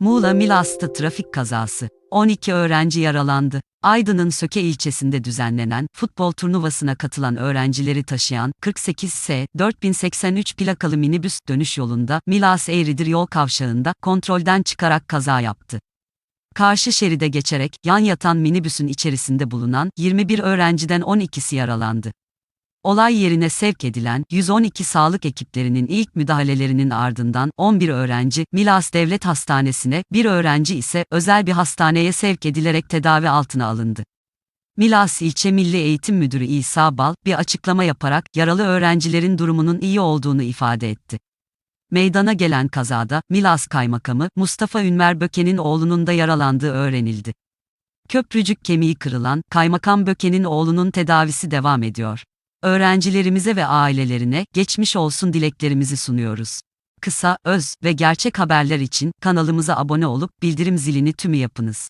Muğla Milas'ta trafik kazası. 12 öğrenci yaralandı. Aydın'ın Söke ilçesinde düzenlenen futbol turnuvasına katılan öğrencileri taşıyan 48S 4083 plakalı minibüs dönüş yolunda Milas Eğridir yol kavşağında kontrolden çıkarak kaza yaptı. Karşı şeride geçerek yan yatan minibüsün içerisinde bulunan 21 öğrenciden 12'si yaralandı. Olay yerine sevk edilen 112 sağlık ekiplerinin ilk müdahalelerinin ardından 11 öğrenci Milas Devlet Hastanesi'ne, bir öğrenci ise özel bir hastaneye sevk edilerek tedavi altına alındı. Milas İlçe Milli Eğitim Müdürü İsa Bal bir açıklama yaparak yaralı öğrencilerin durumunun iyi olduğunu ifade etti. Meydana gelen kazada Milas Kaymakamı Mustafa Ünver Böke'nin oğlunun da yaralandığı öğrenildi. Köprücük kemiği kırılan Kaymakam Böke'nin oğlunun tedavisi devam ediyor. Öğrencilerimize ve ailelerine geçmiş olsun dileklerimizi sunuyoruz. Kısa, öz ve gerçek haberler için kanalımıza abone olup bildirim zilini tümü yapınız.